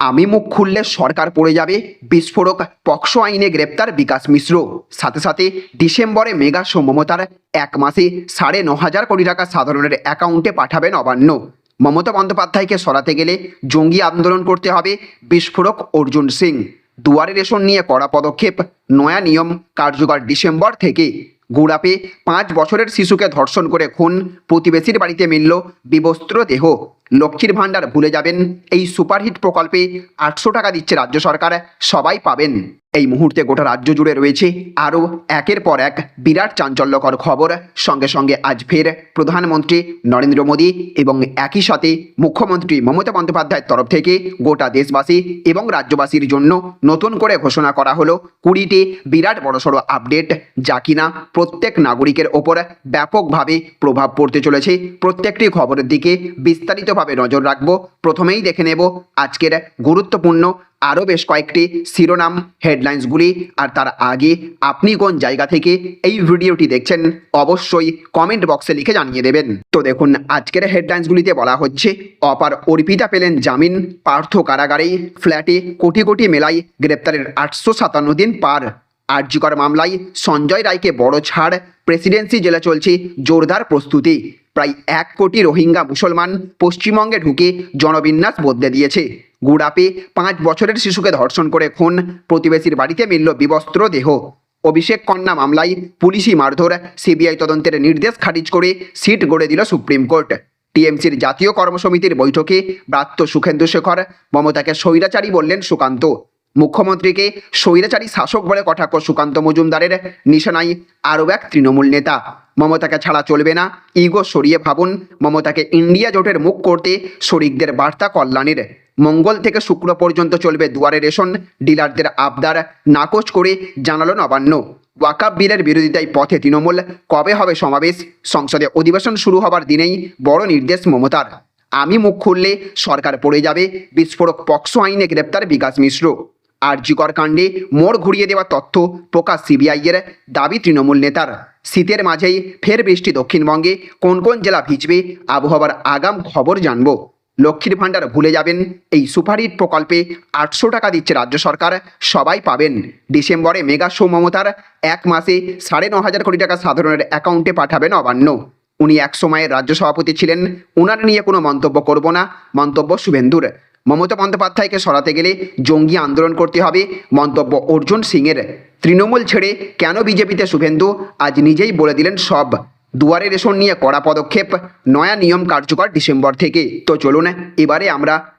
আমি মুখ খুললে সরকার পড়ে যাবে, বিস্ফোরক পক্সো আইনে গ্রেপ্তার বিকাশ মিশ্র। সাথে সাথে ডিসেম্বরে মেগা শো মমতার এক মাসে সাড়ে ন হাজার কোটি টাকা সাধারণের অ্যাকাউন্টে পাঠাবেন অবান্য মমতা বন্দ্যোপাধ্যায়কে সরাতে গেলে জঙ্গি আন্দোলন করতে হবে বিস্ফোরক অর্জুন সিং। দুয়ারে রেশন নিয়ে কড়া পদক্ষেপ, নয়া নিয়ম কার্যকর ডিসেম্বর থেকে। গুড়াপে পাঁচ বছরের শিশুকে ধর্ষণ করে খুন, প্রতিবেশীর বাড়িতে মিলল বিবস্ত্র দেহ। লক্ষ্মীর ভাণ্ডার ভুলে যাবেন। এই সুপারহিট প্রকল্পে আটশো টাকা দিচ্ছে রাজ্য সরকার, সবাই পাবেন। এই মুহূর্তে গোটা রাজ্য জুড়ে রয়েছে আরও একের পর এক বিরাট চাঞ্চল্যকর খবর। সঙ্গে সঙ্গে আজ ফের প্রধানমন্ত্রী নরেন্দ্র মোদী এবং একই সাথে মুখ্যমন্ত্রী মমতা বন্দ্যোপাধ্যায়ের তরফ থেকে গোটা দেশবাসী এবং রাজ্যবাসীর জন্য নতুন করে ঘোষণা করা হলো কুড়িটি বিরাট বড়সড় আপডেট যা কিনা প্রত্যেক নাগরিকের ওপর ব্যাপকভাবে প্রভাব পড়তে চলেছে। প্রত্যেকটি খবরের দিকে বিস্তারিতভাবে নজর রাখব। প্রথমেই দেখে নেব আজকের গুরুত্বপূর্ণ আরও বেশ কয়েকটি শিরোনাম হেডলাইন্সগুলি আর তার আগে আপনি কোন জায়গা থেকে এই ভিডিওটি দেখছেন অবশ্যই কমেন্ট বক্সে লিখে জানিয়ে দেবেন। তো দেখুন, আজকের হেডলাইন্সগুলিতে বলা হচ্ছে, অপার অর্পিতা পেলেন জামিন, পার্থ কারাগারেই ফ্ল্যাটে কোটি কোটি মেলায় গ্রেপ্তারের আটশো সাতান্ন দিন পার। আর্যিকর মামলায় সঞ্জয় রায়কে বড় ছাড়, প্রেসিডেন্সি জেলা চলছে জোরদার প্রস্তুতি। প্রায় এক কোটি রোহিঙ্গা মুসলমান পশ্চিমবঙ্গে ঢুকে জনবিন্যাস বদলে দিয়েছে। গুড়াপে পাঁচ বছরের শিশুকে ধর্ষণ করে খুন, প্রতিবেশীর বাড়িতে মিলল বিবস্ত্র দেহ। অভিষেক কন্যা মামলায় পুলিশি মারধর, সিবিআই তদন্তের নির্দেশ খারিজ করে সিট গড়ে দিল সুপ্রিম কোর্ট। টিএমসির জাতীয় কর্মসমিতির বৈঠকে ব্রাত্য সুখেন্দু শেখর, মমতাকে স্বৈরাচারী বললেন সুকান্ত। মুখ্যমন্ত্রীকে স্বৈরাচারী শাসক বলে কটাক্ষ সুকান্ত মজুমদারের, নিশানায় আরও এক তৃণমূল নেতা। মমতাকে ছাড়া চলবে না। ইগো সরিয়ে ভাবুন, মমতাকে ইন্ডিয়া জোটের মুখ করতে শরিকদের বার্তা কল্যাণের। মঙ্গল থেকে শুক্র পর্যন্ত চলবে দুয়ারে রেশন, ডিলারদের আবদার নাকচ করে জানালো নবান্ন। ওয়াকাব বিলের বিরোধিতায় পথে তৃণমূল। কবে হবে সমাবেশ? সংসদে অধিবেশন শুরু হবার দিনেই বড় নির্দেশ মমতার। আমি মুখ খুললে সরকার পড়ে যাবে, বিস্ফোরক পক্সো আইনে গ্রেপ্তার বিকাশ মিশ্র। আরজিকর কাণ্ডে মোড় ঘুরিয়ে দেওয়া তথ্য প্রকাশ সিবিআইয়ের দাবি তৃণমূল নেতার। শীতের মাঝেই ফের বৃষ্টি দক্ষিণবঙ্গে। কোন কোন জেলা ভিজবে? আবহাওয়ার আগাম খবর জানব। লক্ষ্মীর ভাণ্ডার ভুলে যাবেন? এই সুপারহিট প্রকল্পে আটশো টাকা দিচ্ছে রাজ্য সরকার। সবাই পাবেন। ডিসেম্বরে মেগা শো মমতার এক মাসে সাড়ে ন হাজার কোটি টাকা সাধারণের অ্যাকাউন্টে পাঠাবেন অবান্য উনি এক সময়ের রাজ্য সভাপতি ছিলেন। ওনার নিয়ে কোনো মন্তব্য করব না। মন্তব্য শুভেন্দুর। মমতা বন্দ্যোপাধ্যায়কে সরাতে গেলে জঙ্গি আন্দোলন করতে হবে। মন্তব্য অর্জুন সিংয়ের। তৃণমূল ছেড়ে কেন বিজেপিতে শুভেন্দু? আজ নিজেই বলে দিলেন সব। দুয়ারে রেশন নিয়ে কড়া পদক্ষেপ, নয়া নিয়ম কার্যকর ডিসেম্বর থেকে। তো চলুন, এবারে আমরা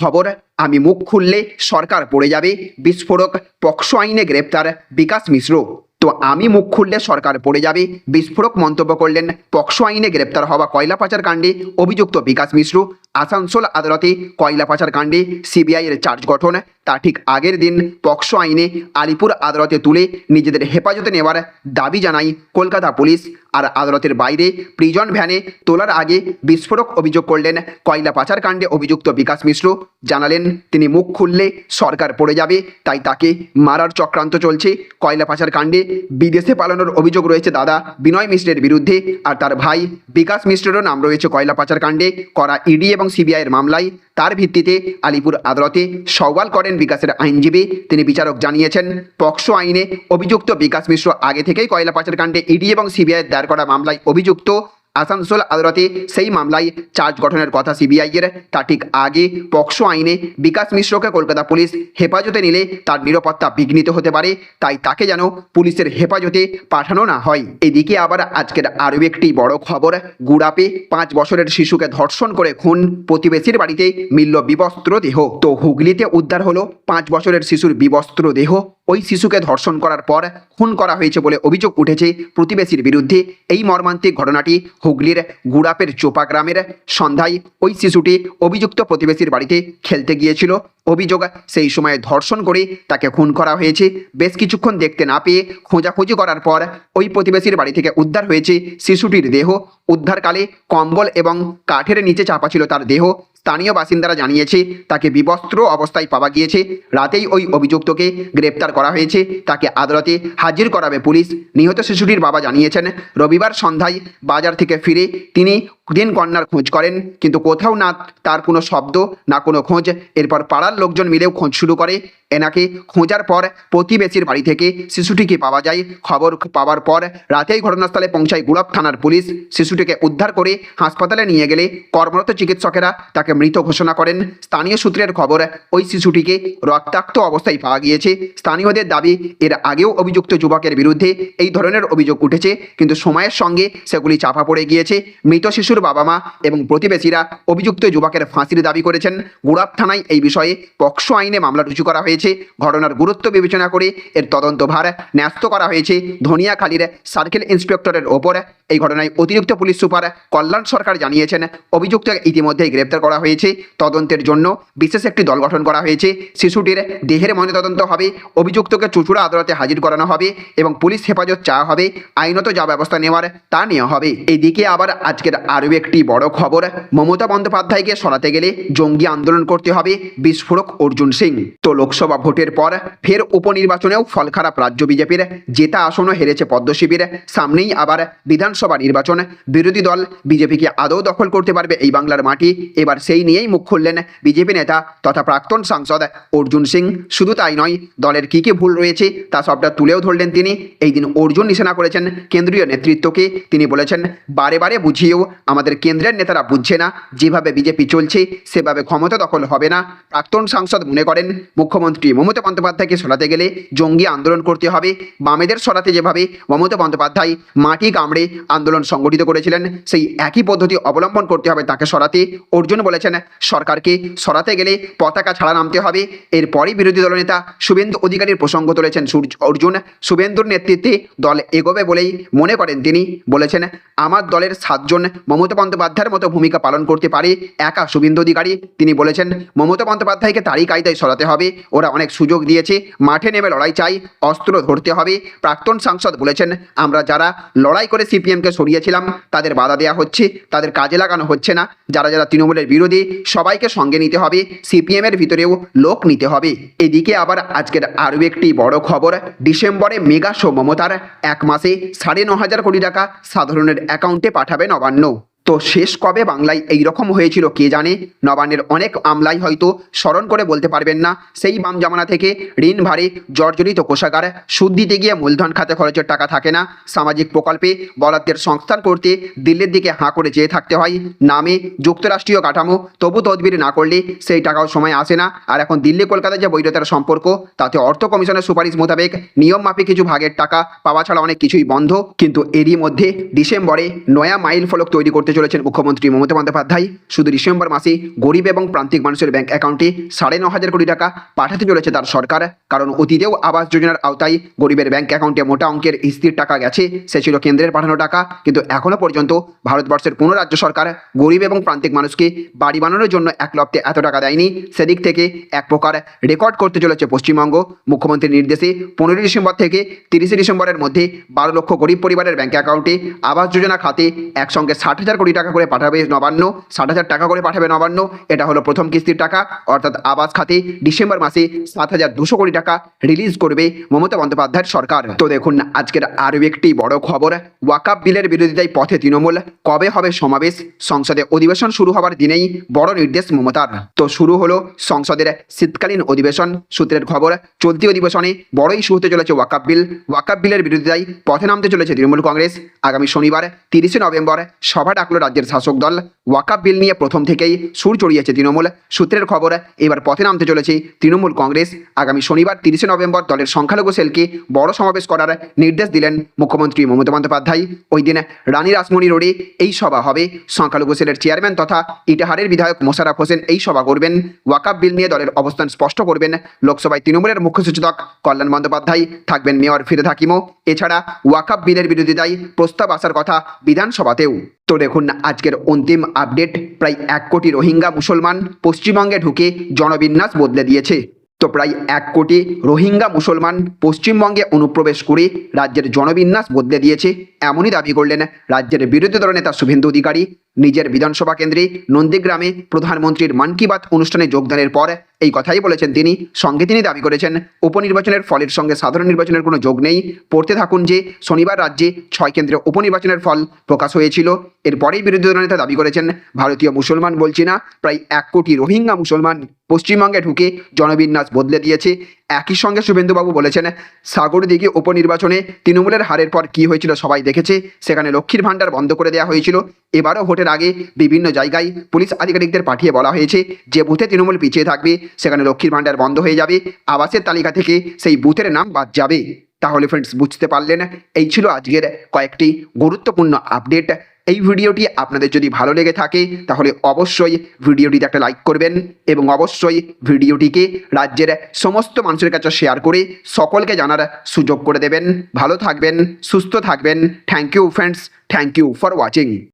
খবর, আমি মুখ খুললে সরকার পড়ে যাবে, বিস্ফোরক পক্সো আইনে গ্রেপ্তার বিকাশ মিশ্র। তো আমি মুখ খুললে সরকার পড়ে যাবে, বিস্ফোরক মন্তব্য করলেন পক্সো আইনে গ্রেপ্তার হওয়া কয়লা পাচার কাণ্ডে অভিযুক্ত বিকাশ মিশ্র। আসানসোল আদালতে কয়লা পাচার কাণ্ডে সিবিআইয়ের চার্জ গঠন, তা ঠিক আগের দিন পক্সো আইনে আলিপুর আদালতে তুলে নিজেদের হেফাজতে নেওয়ার দাবি জানায় কলকাতা পুলিশ। আর আদালতের বাইরে প্রিজন ভ্যানে তোলার আগে বিস্ফোরক অভিযোগ করলেন কয়লা পাচার কাণ্ডে অভিযুক্ত বিকাশ মিশ্র। জানালেন, তিনি মুখ খুললে সরকার পড়ে যাবে, তাই তাকে মারার চক্রান্ত চলছে। কয়লা পাচার কাণ্ডে বিদেশে পালানোর অভিযোগ রয়েছে দাদা বিনয় মিশ্রের বিরুদ্ধে, আর তার ভাই বিকাশ মিশ্রেরও নাম রয়েছে কয়লা পাচার কাণ্ডে করা ইডি এবং সিবিআইয়ের মামলায় তার ভিত্তিতে আলিপুর আদালতে সওয়াল করেন বিকাশের আইনজীবী। তিনি বিচারক জানিয়েছেন, পক্সো আইনে অভিযুক্ত বিকাশ মিশ্র আগে থেকেই কয়লা পাচার কাণ্ডে ইডি এবং সিবিআই দায়ের করা মামলায় অভিযুক্ত। আসানসোল আদালতে সেই মামলায় চার্জ গঠনের কথা সিবিআইয়ের। তা ঠিক আগে পক্সো আইনে বিকাশ মিশ্রকে কলকাতা পুলিশ হেফাজতে নিলে তার নিরাপত্তা বিঘ্নিত হতে পারে, তাই তাকে যেন পুলিশের হেফাজতে পাঠানো না হয়। এদিকে আবার আজকের আরও একটি বড় খবর, গুড়াপে পাঁচ বছরের শিশুকে ধর্ষণ করে খুন প্রতিবেশীর বাড়িতে মিলল বিবস্ত্র দেহ। তো হুগলিতে উদ্ধার হলো পাঁচ বছরের শিশুর বিবস্ত্র দেহ। ওই শিশুকে ধর্ষণ করার পর খুন করা হয়েছে বলে অভিযোগ উঠেছে প্রতিবেশীর বিরুদ্ধে। এই মর্মান্তিক ঘটনাটি হুগলির গুড়াপের চোপা গ্রামের সন্ধ্যায় ওই শিশুটি অভিযুক্ত প্রতিবেশীর বাড়িতে খেলতে গিয়েছিল। অভিযোগ সেই সময় ধর্ষণ করে তাকে খুন করা হয়েছে। বেশ কিছুক্ষণ দেখতে না পেয়ে খোঁজাখুঁজি করার পর ওই প্রতিবেশীর বাড়ি থেকে উদ্ধার হয়েছে শিশুটির দেহ। উদ্ধারকালে কম্বল এবং কাঠের নিচে চাপা ছিল তার দেহ। স্থানীয় বাসিন্দারা জানিয়েছে, তাকে বিবস্ত্র অবস্থায় পাওয়া গিয়েছে। রাতেই ওই অভিযুক্তকে গ্রেপ্তার করা হয়েছে। তাকে আদালতে হাজির করাবে পুলিশ। নিহত শিশুটির বাবা জানিয়েছেন, রবিবার সন্ধ্যায় বাজার থেকে ফিরে তিনি দিন কন্যার খোঁজ করেন, কিন্তু কোথাও না তার কোনো শব্দ, না কোনো খোঁজ। এরপর পাড়ার লোকজন মিলেও খোঁজ শুরু করে। এনাকে খোঁজার পর প্রতিবেশীর বাড়ি থেকে শিশুটিকে পাওয়া যায়। খবর পাওয়ার পর রাতেই ঘটনাস্থলে পৌঁছায় গুড়াপ থানার পুলিশ। শিশুটিকে উদ্ধার করে হাসপাতালে নিয়ে গেলে কর্মরত চিকিৎসকেরা তাকে মৃত ঘোষণা করেন। স্থানীয় সূত্রের খবর, ওই শিশুটিকে রক্তাক্ত অবস্থায় পাওয়া গিয়েছে। স্থানীয়দের দাবি, এর আগেও অভিযুক্ত যুবকের বিরুদ্ধে এই ধরনের অভিযোগ উঠেছে, কিন্তু সময়ের সঙ্গে সেগুলি চাপা পড়ে গিয়েছে। মৃত শিশুর বাবা মা এবং প্রতিবেশীরা অভিযুক্ত যুবকের ফাঁসির দাবি করেছেন। গুড়াপ থানায় এই বিষয়ে পক্সো আইনে মামলা রুজু করা হয়েছে। ঘটনার গুরুত্ব বিবেচনা করে এর তদন্তভার ন্যস্ত করা হয়েছে। ধনিয়াখালীর সার্কেল ইন্সপেক্টরের ওপর এই ঘটনায় অতিরিক্ত পুলিশ সুপার কল্যাণ সরকার জানিয়েছেন অভিযুক্ত ইতিমধ্যেই গ্রেপ্তার করা হয়েছে। তদন্তের জন্য বিশেষ একটি দল গঠন করা হয়েছে। শিশুটির দেহের ময়নাতদন্ত হবে, অভিযুক্তকে চুচুড়া আদালতে হাজির করানো হবে এবং পুলিশ হেফাজত চাওয়া হবে, আইনত যা ব্যবস্থা নেওয়ার তা নেওয়া হবে। এদিকে আবার আজকের আরও একটি বড় খবর, মমতা বন্দ্যোপাধ্যায়কে সরাতে গেলে জঙ্গি আন্দোলন করতে হবে বিস্ফোরক অর্জুন সিং। তো লোকসভা ভোটের পর ফের উপনির্বাচনেও ফল খারাপ রাজ্য বিজেপির, জেতা আসনও হেরেছে পদ্মশিবির সামনেই আবার বিধানসভা নির্বাচন, বিরোধী দল বিজেপিকে আদৌ দখল করতে পারবে এই বাংলার মাটি। এবার সেই নিয়েই মুখ খুললেন বিজেপি নেতা তথা প্রাক্তন সাংসদ অর্জুন সিং। শুধু তাই নয়, দলের কী কী ভুল রয়েছে তা সবটা তুলেও ধরলেন তিনি। এই দিন অর্জুন নিশানা করেছেন কেন্দ্রীয় নেতৃত্বকে। তিনি বলেছেন, বারে বারে বুঝিয়েও আমাদের কেন্দ্রের নেতারা বুঝছে না, যেভাবে বিজেপি চলছে, সেভাবে ক্ষমতা দখল হবে না। প্রাক্তন সাংসদ মনে করেন, মুখ্যমন্ত্রী মমতা বন্দ্যোপাধ্যায়কে সরাতে গেলে জঙ্গি আন্দোলন করতে হবে। বামেদের সরাতে যেভাবে মমতা বন্দ্যোপাধ্যায় মাটি কামড়ে আন্দোলন সংগঠিত করেছিলেন, সেই একই পদ্ধতি অবলম্বন করতে হবে তাকে সরাতে। অর্জুন বলেছেন, সরকারকে সরাতে গেলে পতাকা ছাড়া নামতে হবে। এরপরই বিরোধী দলনেতা শুভেন্দু অধিকারীর প্রসঙ্গ তুলেছেন সূর্য অর্জুন। শুভেন্দুর নেতৃত্বে দল এগোবে বলেই মনে করেন তিনি। বলেছেন, আমার দলের সাতজন মমতা বন্দ্যোপাধ্যায়ের মতো ভূমিকা পালন করতে পারে একা শুভেন্দু অধিকারী। তিনি বলেছেন, মমতা বন্দ্যোপাধ্যায়কে তারই কায়দায় সরাতে হবে। ওরা অনেক সুযোগ দিয়েছে, মাঠে নেমে লড়াই চাই, অস্ত্র ধরতে হবে। প্রাক্তন সাংসদ বলেছেন, আমরা যারা লড়াই করে সিপিএমকে সরিয়েছিলাম, তাদের বাধা দেওয়া হচ্ছে, তাদের কাজে লাগানো হচ্ছে না। যারা যারা তৃণমূলের বিরোধী, সবাইকে সঙ্গে নিতে হবে, সিপিএমের ভিতরেও লোক নিতে হবে। এদিকে আবার আজকের আরও একটি বড় খবর, ডিসেম্বরে মেগা শো মমতার এক মাসে সাড়ে ন হাজার কোটি টাকা সাধারণের অ্যাকাউন্টে পাঠাবে নবান্ন। তো শেষ কবে বাংলায় এই রকম হয়েছিল কে জানে? নবান্নের অনেক আমলাই হয়তো স্মরণ করে বলতে পারবেন না। সেই বাম জামানা থেকে ঋণ ভারে জর্জরিত কোষাগার। সুদ দিতে গিয়ে মূলধন খাতে খরচের টাকা থাকে না। সামাজিক প্রকল্পে বরাদ্দের সংস্থান করতে দিল্লির দিকে হাঁ করে চেয়ে থাকতে হয়। নামে যুক্তরাষ্ট্রীয় কাঠামো, তবু তদবির না করলে সেই টাকাও সময় আসে না। আর এখন দিল্লি কলকাতা যে বৈধতার সম্পর্ক, তাতে অর্থ কমিশনের সুপারিশ মোতাবেক নিয়ম মাফিক কিছু ভাগের টাকা পাওয়া ছাড়া অনেক কিছুই বন্ধ। কিন্তু এরই মধ্যে ডিসেম্বরে নয়া মাইল ফলক তৈরি করতে চলেছেন মুখ্যমন্ত্রী মমতা বন্দ্যোপাধ্যায়। শুধু ডিসেম্বর মাসে গরিব এবং প্রান্তিক মানুষের ব্যাংক অ্যাকাউন্টে সাড়ে ন হাজার কোটি টাকা পাঠাতে চলেছে তার সরকার। কারণ অতীতেও আবাস যোজনার আওতায় গরিবের ব্যাংক অ্যাকাউন্টে মোটা অঙ্কের স্থির টাকা গেছে, সে ছিল কেন্দ্রের পাঠানো টাকা। কিন্তু এখনও পর্যন্ত ভারতবর্ষের কোনো রাজ্য সরকার গরিব এবং প্রান্তিক মানুষকে বাড়ি বানানোর জন্য এক লপ্তে এত টাকা দেয়নি। সেদিক থেকে এক প্রকার রেকর্ড করতে চলেছে পশ্চিমবঙ্গ। মুখ্যমন্ত্রীর নির্দেশে পনেরোই ডিসেম্বর থেকে তিরিশে ডিসেম্বরের মধ্যে বারো লক্ষ গরিব পরিবারের ব্যাংক অ্যাকাউন্টে আবাস যোজনা খাতে একসঙ্গে ষাট হাজার কোটি টাকা করে পাঠাবে নবান্ন, ষাট হাজার টাকা করে পাঠাবে নবান্ন, এটা হলো প্রথম কিস্তির টাকা, অর্থাৎ আবাস খাতে ডিসেম্বর মাসে সাত হাজার দুশো কোটি টাকা রিলিজ করবে মমতা বন্দ্যোপাধ্যায়ের সরকার। তো দেখুন, আজকের আরও একটি বড় খবর ওয়াকাপ বিলের বিরোধিতায় পথে তৃণমূল, কবে হবে সমাবেশ? সংসদে অধিবেশন শুরু হওয়ার দিনেই বড় নির্দেশ মমতার। তো শুরু হলো সংসদের শীতকালীন অধিবেশন সূত্রের খবর, চলতি অধিবেশনে বড় ইস্যু হতে চলেছে ওয়াকাপ বিল। ওয়াকাপ বিলের বিরোধিতায় পথে নামতে চলেছে তৃণমূল কংগ্রেস। আগামী শনিবার, তিরিশে নভেম্বর, সভা ডাকলো রাজ্যের শাসক দল ওয়াকাপ বিল নিয়ে প্রথম থেকেই সুর চড়িয়েছে তৃণমূল। সূত্রের খবর, এবার পথে নামতে চলেছে তৃণমূল কংগ্রেস। আগামী শনিবার তিরিশে নভেম্বর দলের সংখ্যালঘু সেলকে বড় সমাবেশ করার নির্দেশ দিলেন মুখ্যমন্ত্রী মমতা বন্দ্যোপাধ্যায়। ওই দিন রানী রাসমণি রোডে এই সভা হবে। সংখ্যালঘু সেলের চেয়ারম্যান তথা ইটাহারের বিধায়ক মোশারফ হোসেন এই সভা করবেন। ওয়াকাপ বিল নিয়ে দলের অবস্থান স্পষ্ট করবেন। লোকসভায় তৃণমূলের মুখ্য সচেতক কল্যাণ বন্দ্যোপাধ্যায়, থাকবেন মেয়র ফিরে থাকিমো এছাড়া ওয়াকাপ বিলের বিরোধিতায় প্রস্তাব আসার কথা বিধানসভাতেও। তো দেখুন আজকের অন্তিম আপডেট। প্রায় এক কোটি রোহিঙ্গা মুসলমান পশ্চিমবঙ্গে ঢুকে জনবিন্যাস বদলে দিয়েছে। তো প্রায় এক কোটি রোহিঙ্গা মুসলমান পশ্চিমবঙ্গে অনুপ্রবেশ করে রাজ্যের জনবিন্যাস বদলে দিয়েছে, এমনই দাবি করলেন রাজ্যের বিরোধী দলনেতা শুভেন্দু অধিকারী। নিজের বিধানসভা কেন্দ্রে নন্দীগ্রামে প্রধানমন্ত্রীর মন কি বাত অনুষ্ঠানে যোগদানের পর এই কথাই বলেছেন তিনি। সঙ্গে তিনি দাবি করেছেন, উপনির্বাচনের ফলের সঙ্গে সাধারণ নির্বাচনের কোনো যোগ নেই। পড়তে থাকুন যে, শনিবার রাজ্যে ছয় কেন্দ্রে উপনির্বাচনের ফল প্রকাশ হয়েছিল। এরপরেই বিরোধী দলনেতা দাবি করেছেন, ভারতীয় মুসলমান বলছি না, প্রায় এক কোটি রোহিঙ্গা মুসলমান পশ্চিমবঙ্গে ঢুকে জনবিন্যাস বদলে দিয়েছে। একই সঙ্গে শুভেন্দুবাবু বলেছেন সাগরদিঘি উপনির্বাচনে তৃণমূলের হারের পর কি হয়েছিল সবাই দেখেছে। সেখানে লক্ষ্মীর ভাণ্ডার বন্ধ করে দেওয়া হয়েছিল। এবারও ভোটের আগে বিভিন্ন জায়গায় পুলিশ আধিকারিকদের পাঠিয়ে বলা হয়েছে, যে বুথে তৃণমূল পিছিয়ে থাকবে সেখানে লক্ষ্মীর ভাণ্ডার বন্ধ হয়ে যাবে। আবাসের তালিকা থেকে সেই বুথের নাম বাদ যাবে। তাহলে ফ্রেন্ডস বুঝতে পারলেন? এই ছিল আজকের কয়েকটি গুরুত্বপূর্ণ আপডেট এই ভিডিওটি আপনাদের যদি ভালো লেগে থাকে, তাহলে অবশ্যই ভিডিওটিতে একটা লাইক করবেন এবং অবশ্যই ভিডিওটিকে রাজ্যের সমস্ত মানুষের কাছে শেয়ার করে সকলকে জানার সুযোগ করে দেবেন। ভালো থাকবেন, সুস্থ থাকবেন। Thank you friends thank you for watching